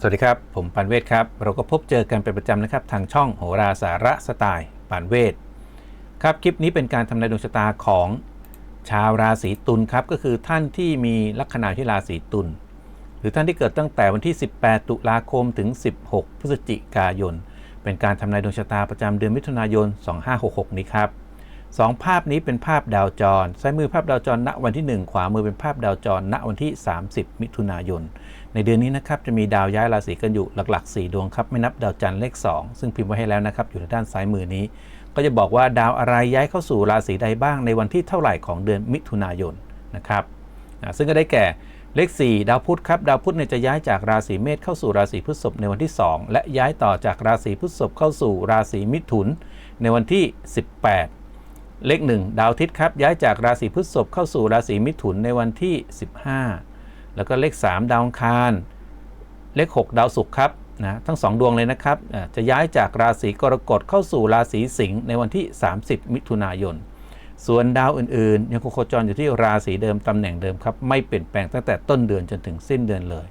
สวัสดีครับ ผมปานเวทครับ เราก็พบเจอกันเป็นประจำนะครับ ทางช่องโหราสาระสไตล์ปานเวทครับ คลิปนี้เป็นการทำนายดวงชะตาของชาวราศีตุลครับ ก็คือท่านที่มีลัคนาที่ราศีตุลหรือท่านที่เกิดตั้งแต่วันที่ 18 ตุลาคมถึง 16 พฤศจิกายน เป็นการทำนายดวงชะตาประจำเดือนมิถุนายน 2566 นี้ครับสองภาพนี้เป็นภาพดาวจร ซ้ายมือภาพดาวจรณวันที่ 1 ขวามือเป็นภาพดาวจรณวันที่ 30 มิถุนายน ในเดือนนี้นะครับจะมีดาวย้ายราศีกันอยู่หลัก ๆ 4 ดวงครับไม่นับดาวจันทร์เลข 2 ซึ่งพิมพ์ไว้ให้แล้วนะครับอยู่ทางด้านซ้ายมือนี้ ก็จะบอกว่าดาวอะไรย้ายเข้าสู่ราศีใดบ้างในวันที่เท่าไหร่ของเดือนมิถุนายนนะครับซึ่งก็ได้แก่เลข 4 ดาวพุธครับดาวพุธเนี่ยจะย้ายจากราศีเมษเข้าสู่ราศีพฤษภในวันที่ 2 และย้ายต่อจากราศีพฤษภเข้าสู่ราศีมิถุน ในวันที่ 18 เลข 1 ดาวอาทิตย์ครับย้ายจากราศีพฤษภเข้าสู่ราศีมิถุนในวันที่ 15 แล้วก็เลข 3 ดาวองคาร เลข 6 ดาวศุกร์ครับนะทั้ง 2 ดวงเลยนะครับจะย้ายจากราศีกรกฎเข้าสู่ราศีสิงห์ในวันที่ 30 มิถุนายน ส่วนดาวอื่นๆยังคงโคจรอยู่ที่ราศีเดิมตำแหน่งเดิมครับไม่เปลี่ยนแปลงตั้งแต่ต้นเดือนจนถึงสิ้นเดือนเลย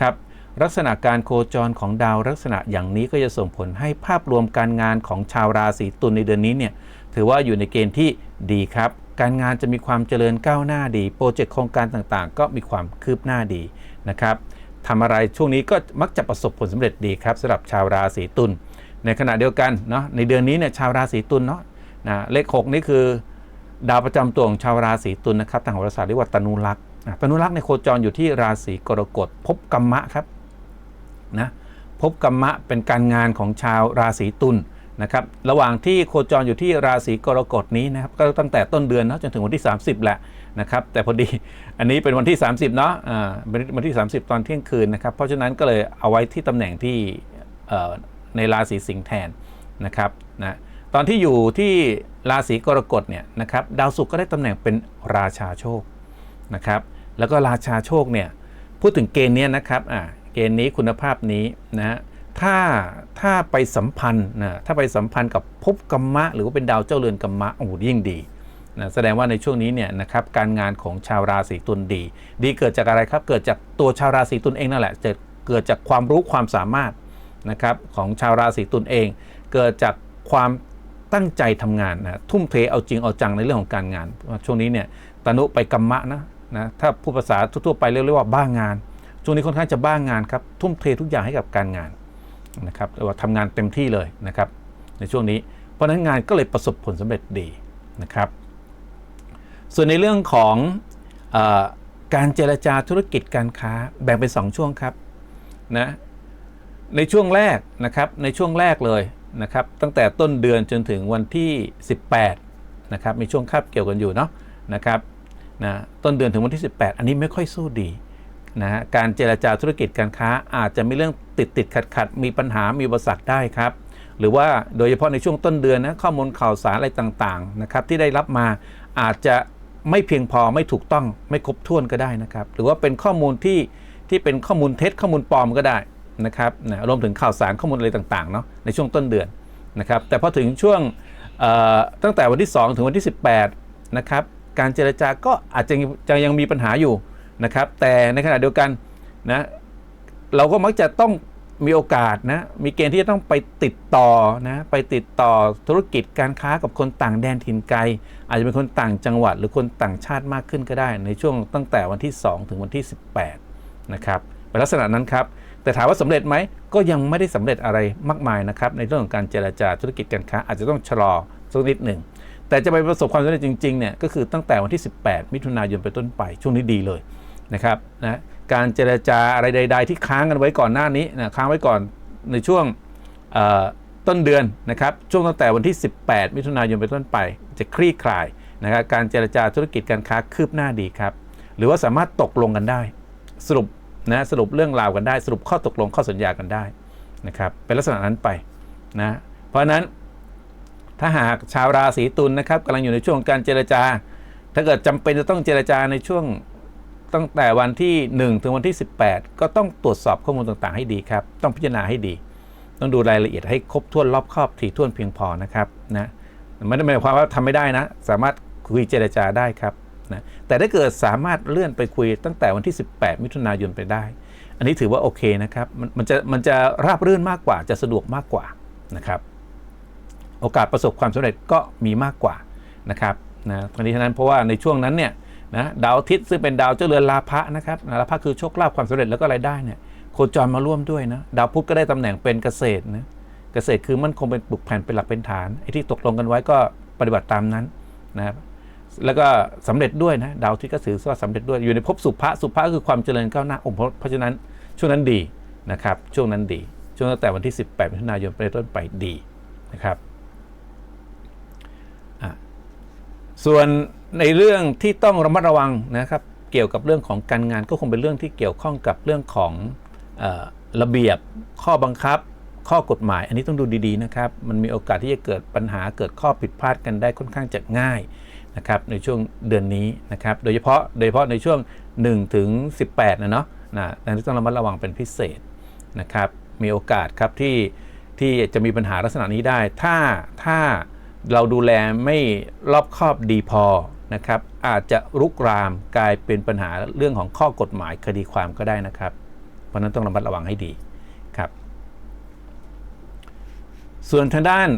ครับลักษณะการโคจรของดาวลักษณะอย่างนี้ก็จะส่งผลให้ภาพรวมการงานของชาวราศีตุลในเดือนนี้เนี่ยถือว่าอยู่ในเกณฑ์ที่ดีครับ การงานจะมีความเจริญก้าวหน้าดี โปรเจกต์โครงการต่างๆ ก็มีความคืบหน้าดีนะครับทำอะไรช่วงนี้ก็มักจะประสบผลสำเร็จดีครับสำหรับชาวราศีตุลในขณะเดียวกันเนาะในเดือนนี้เนี่ยชาวราศีตุลเนาะนะเลขหกนี่คือดาวประจำตัวของชาวราศีตุลนะครับทางโหราศาสตร์เรียกว่าตนุรักษ์ตนุรักษ์ในโคจรอยู่ที่ราศีกรกฎพบกรรมะครับนะพบกรรมะเป็นการงานของชาวราศีตุล นะครับระหว่างที่โคจรอยู่ที่ราศีกรกฎนี้นะครับก็ตั้งแต่ต้นเดือนเนาะจนถึงวันที่ 30 แหละนะครับแต่พอดีอันนี้เป็นวันที่ 30เนาะอ่าเป็นวันที่ 30 ตอนเที่ยงคืนนะครับเพราะฉะนั้นก็เลยเอาไว้ที่ตำแหน่งที่เอ่อในราศีสิงห์แทนนะครับนะตอนที่อยู่ที่ราศีกรกฎเนี่ยนะครับดาวศุกร์ก็ได้ตำแหน่งเป็นราชาโชคนะครับแล้วก็ราชาโชคเนี่ยพูดถึงเกณฑ์เนี้ยนะครับอ่าเกณฑ์นี้คุณภาพนี้นะฮะ ถ้าถ้าไปสัมพันธ์นะถ้าไปสัมพันธ์กับภพกรรมะ หรือว่าเป็นดาวเจ้าเรือนกรรมะโอ้โหยิ่งดีนะแสดงว่าในช่วงนี้เนี่ยนะครับการงานของชาวราศีตุลดี ดีเกิดจากอะไรครับ เกิดจากตัวชาวราศีตุลเองนั่นแหละเกิดจากความรู้ความสามารถนะครับของชาวราศีตุลเอง เกิดจากความตั้งใจทำงานนะทุ่มเทเอาจริงเอาจังในเรื่องของการงาน ช่วงนี้เนี่ยตนุไปกรรมะนะนะถ้าพูดภาษาทั่วๆไปเรียกว่าบ้างงาน ช่วงนี้ค่อนข้างจะบ้างงานครับทุ่มเททุกอย่างให้กับการงาน นะครับเรียกว่าทำงานเต็มที่เลยนะครับในช่วงนี้ เพราะนั้นงานก็เลยประสบผลสำเร็จดีนะครับ ส่วนในเรื่องของอการเจรจาธุรกิจการค้าแบ่งเป็นสองช่วงครับนะในช่วงแรกนะครับในช่วงแรกเลยนะครับตั้งแต่ต้นเดือนจนถึงวันที่ 18นะครับมีช่วงคาบเกี่ยวกันอยู่เนาะนะครับนะต้นเดือนถึงวันที่ 18 อันนี้ไม่ค่อยสู้ดี นะฮะการเจรจาธุรกิจการค้าอาจจะมีเรื่องติดติดขัดขัดมีปัญหามีอุปสรรคได้ครับ หรือว่าโดยเฉพาะในช่วงต้นเดือนนะข้อมูลข่าวสารอะไรต่างๆนะครับที่ได้รับมาอาจจะไม่เพียงพอไม่ถูกต้องไม่ครบถ้วนก็ได้นะครับ หรือว่าเป็นข้อมูลที่ที่เป็นข้อมูลเท็จข้อมูลปลอมก็ได้นะครับนะรวมถึงข่าวสารข้อมูลอะไรต่างๆเนาะในช่วงต้นเดือนนะครับ แต่พอถึงช่วงตั้งแต่วันที่ 2 ถึงวันที่ 18นะครับการเจรจาก็อาจจะจะยังมีปัญหาอยู่ นะครับ แต่ในขณะเดียวกันนะเราก็มักจะต้องมีโอกาสนะมีเกณฑ์ที่จะต้องไปติดต่อนะไปติดต่อธุรกิจการค้ากับคนต่างแดนถิ่นไกล อาจจะเป็นคนต่างจังหวัด หรือคนต่างชาติมากขึ้นก็ได้ ในช่วงตั้งแต่วันที่ 2 ถึงวันที่ 18 นะครับเป็นลักษณะนั้นครับ แต่ถามว่าสำเร็จไหมก็ยังไม่ได้สำเร็จอะไรมากมายนะครับ ในเรื่องของการเจรจาธุรกิจการค้า อาจจะต้องชะลอสักนิดหนึ่งแต่จะไปประสบความสำเร็จจริงๆเนี่ยก็คือตั้งแต่วันที่ 18 มิถุนายนเป็นต้นไปช่วงนี้ดีเลย นะครับนะการเจรจาอะไรใด ๆ ที่ค้างกันไว้ก่อนหน้านี้นะค้างไว้ก่อนในช่วงต้นเดือนนะครับช่วงตั้งแต่วันที่ 18 มิถุนายนเป็นต้นไป จะคลี่คลายนะครับการเจรจาธุรกิจการค้าคืบหน้าดีครับ หรือว่าสามารถตกลงกันได้ สรุปนะสรุปเรื่องราวกันได้ สรุปข้อตกลงข้อสัญญากันได้นะครับเป็นลักษณะนั้นไปนะเพราะฉะนั้นถ้าหากชาวราศีตุลนะครับกำลังอยู่ในช่วงการเจรจา ถ้าเกิดจำเป็นจะต้องเจรจาในช่วง ตั้งแต่วันที่ 1 ถึงวันที่ 18 ก็ต้องตรวจสอบข้อมูลต่างๆ ให้ดีครับ ต้องพิจารณาให้ดี ต้องดูรายละเอียดให้ครบถ้วนรอบคอบถี่ถ้วนเพียงพอนะครับนะไม่ได้หมายความว่าทำไม่ได้นะ สามารถคุยเจรจาได้ครับนะแต่ถ้าเกิดสามารถเลื่อนไปคุยตั้งแต่วันที่ 18 มิถุนายนไปได้ อันนี้ถือว่าโอเคนะครับมันมันจะมันจะราบรื่นมากกว่าจะสะดวกมากกว่านะครับ โอกาสประสบความสำเร็จก็มีมากกว่านะครับนะทั้งนี้ทั้งนั้นเพราะว่าในช่วงนั้นเนี่ย นะดาวอาทิตย์ซึ่งเป็นดาวเจ้าเรือนลาภะนะครับลาภะคือโชคลาภความสำเร็จแล้วก็รายได้เนี่ยโคจรมาร่วมด้วยนะดาวพุธก็ได้ตำแหน่งเป็นเกษตรนะเกษตรคือมั่นคงเป็นปึกแผ่นเป็นหลักเป็นฐานไอ้ที่ตกลงกันไว้ก็ปฏิบัติตามนั้นนะครับแล้วก็สำเร็จด้วยนะดาวอาที่ก็ถือว่าสำเร็จด้วยอยู่ในภพสุภะสุภะคือความเจริญก้าวหน้าองค์เพราะฉะนั้นช่วงนั้นดีนะครับช่วงนั้นดี ช่วงตั้งแต่วันที่ 18มิถุนายนไปต้นไปดีนะครับส่วน ในเรื่องที่ต้องระมัดระวังนะครับเกี่ยวกับเรื่องของการงานก็คงเป็นเรื่องที่เกี่ยวข้องกับเรื่องของออระเบียบข้อบังคับ ข้อกฎหมาย อันนี้ต้องดูดีๆนะครับ มันมีโอกาสที่จะเกิดปัญหาเกิดข้อผิดพลาดกันได้ค่อนข้างจะง่ายนะครับในช่วงเดือนนี้นะครับ โดยเฉพาะโดยเฉพาะในช่วง1ถึง18นะเนาะนะดังนั้นต้องระมัดระวังเป็นพิเศษนะครับ มีโอกาสครับที่ที่จะมีปัญหาลักษณะนี้ได้ ถ้าถ้าเราดูแลไม่รอบคอบดีพอ นะครับอาจจะรุกรามกลายเป็นปัญหาเรื่องของข้อกฎหมายคดีความก็ได้นะครับ เพราะนั้นต้องระมัดระวังให้ดีครับ ส่วนทางด้าน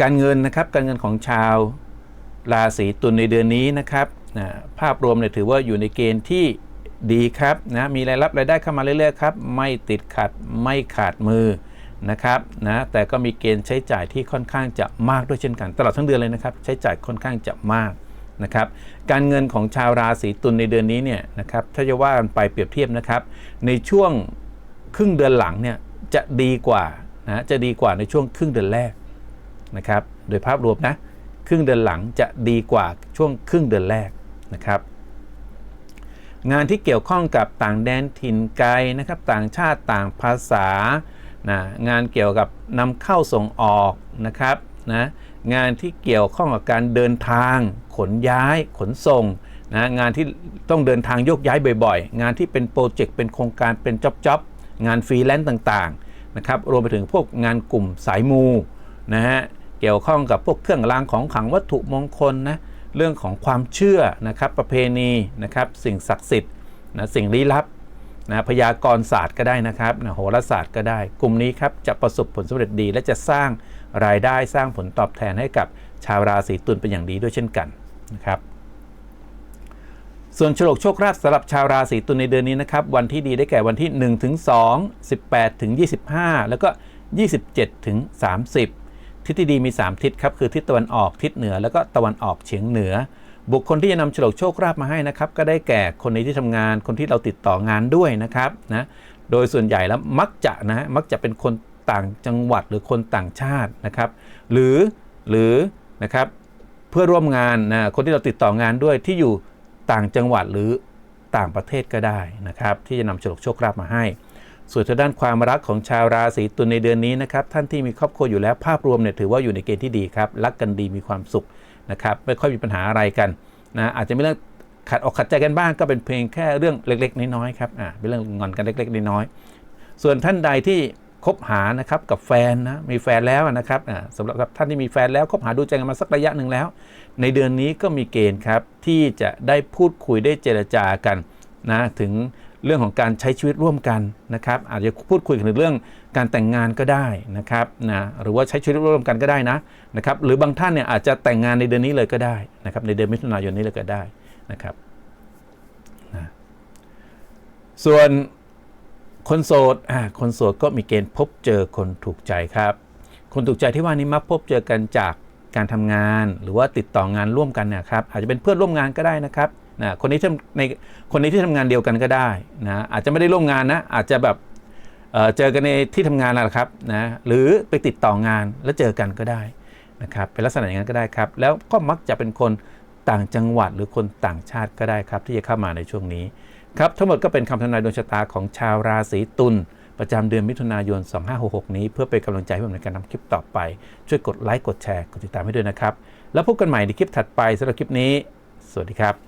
การเงินนะครับการเงินของชาวราศีตุลในเดือนนี้นะครับนะภาพรวมเนี่ยถือว่าอยู่ในเกณฑ์ที่ดีครับนะมีรายรับรายได้เข้ามาเรื่อยๆครับไม่ติดขัดไม่ขาดมือ นะครับนะแต่ก็มีเกณฑ์ใช้จ่ายที่ค่อนข้างจะมากด้วยเช่นกัน ตลอดทั้งเดือนเลยนะครับ ใช้จ่ายค่อนข้างจะมากนะครับการเงินของชาวราศีตุลในเดือนนี้เนี่ยนะครับถ้าจะว่ากันไปเปรียบเทียบนะครับ ในช่วงครึ่งเดือนหลังเนี่ยจะดีกว่านะจะดีกว่าในช่วงครึ่งเดือนแรกนะครับโดยภาพรวมนะครึ่งเดือนหลังจะดีกว่าช่วงครึ่งเดือนแรกนะครับงานที่เกี่ยวข้องกับต่างแดนถิ่นไกลนะครับต่างชาติต่างภาษา นะงานเกี่ยวกับนำเข้าส่งออกนะครับนะงานที่เกี่ยวข้องกับการเดินทาง ขนย้ายขนส่งนะงานที่ต้องเดินทางโยกย้ายบ่อยๆ งานที่เป็นโปรเจกต์เป็นโครงการเป็นจ็อบๆงานฟรีแลนซ์ต่างๆนะครับรวมไปถึงพวกงานกลุ่มสายมูนะฮะเกี่ยวข้องกับพวกเครื่องรางของขลังวัตถุมงคลนะเรื่องของความเชื่อนะครับประเพณีนะครับสิ่งศักดิ์สิทธิ์นะสิ่งลี้ลับ นะพยากรศาสตร์ก็ได้นะครับนะโหราศาสตร์ก็ได้ กลุ่มนี้ครับจะประสบผลสำเร็จดี และจะสร้างรายได้สร้างผลตอบแทนให้กับชาวราศีตุลเป็นอย่างดีด้วยเช่นกันนะครับส่วนฉลกโชคลาภสำหรับชาวราศีตุลในเดือนนี้นะครับวันที่ดีได้แก่วันที่ 1 ถึง 2 18 ถึง 25 แล้วก็ 27 ถึง 30 ทิศที่ดีมี 3 ทิศครับคือทิศตะวันออกทิศเหนือ แล้วก็ตะวันออกเฉียงเหนือ บุคคลที่จะนำฉลกโชคลาภมาให้นะครับก็ได้แก่คนในที่ทำงานคนที่เราติดต่องานด้วยนะครับนะโดยส่วนใหญ่แล้วมักจะนะมักจะเป็นคนต่างจังหวัดหรือคนต่างชาตินะครับ หรือหรือนะครับเพื่อร่วมงานนะคนที่เราติดต่องานด้วยที่อยู่ต่างจังหวัดหรือต่างประเทศก็ได้นะครับ ที่จะนำโชคโชคลาภมาให้ส่วนทางด้านความรักของชาวราศีตุลในเดือนนี้นะครับท่านที่มีครอบครัวอยู่แล้วภาพรวมเนี่ยถือว่าอยู่ในเกณฑ์ที่ดีครับรักกันดีมีความสุข นะครับไม่ค่อยมีปัญหาอะไรกันนะอาจจะมีเรื่องขัดอกขัดใจกันบ้างก็เป็นเพียงแค่เรื่องเล็ก ๆ น้อยๆครับอ่าเป็นเรื่องงอนกันเล็ก ๆ น้อยๆส่วนท่านใดที่คบหานะครับกับแฟนนะมีแฟนแล้วนะครับอ่าสำหรับท่านที่มีแฟนแล้วคบหาดูใจกันมาสักระยะหนึ่งแล้ว ในเดือนนี้ก็มีเกณฑ์ครับที่จะได้พูดคุยได้เจรจากันนะถึง เรื่องของการใช้ชีวิตร่วมกันนะครับอาจจะพูดคุยถึงเรื่องการแต่งงานก็ได้นะครับนะหรือว่าใช้ชีวิตร่วมกันก็ได้นะนะครับหรือบางท่านเนี่ยอาจจะแต่งงานในเดือนนี้เลยก็ได้นะครับในเดือนมิถุนายนนี้เลยก็ได้นะครับนะส่วนคนโสดอ่าคนโสดก็มีเกณฑ์พบเจอคนถูกใจครับ คนถูกใจที่ว่านี้มักพบเจอกันจากการทำงาน หรือว่าติดต่องานร่วมกันนะครับอาจจะเป็นเพื่อนร่วมงานก็ได้นะครับ นะคนนี้ที่ในคนนี้ที่ทำงานเดียวกันก็ได้นะอาจจะไม่ได้ร่วมงานนะอาจจะแบบเเจอกันในที่ทำงานนั่นแหละครับนะหรือไปติดต่องานแล้วเจอกันก็ได้นะครับเป็นลักษณะอย่างนั้นก็ได้ครับ แล้วก็มักจะเป็นคนต่างจังหวัดหรือคนต่างชาติก็ได้ครับ ที่จะเข้ามาในช่วงนี้ครับทั้งหมดก็เป็นคำทำนายดวงชะตาของชาวราศีตุลประจำเดือนมิถุนายน 2566 นี้ เพื่อเป็นกำลังใจให้ผมในการทำคลิปต่อไป ช่วยกดไลค์กดแชร์กดติดตามให้ด้วยนะครับ แล้วพบกันใหม่ในคลิปถัดไปสำหรับคลิปนี้ สวัสดีครับ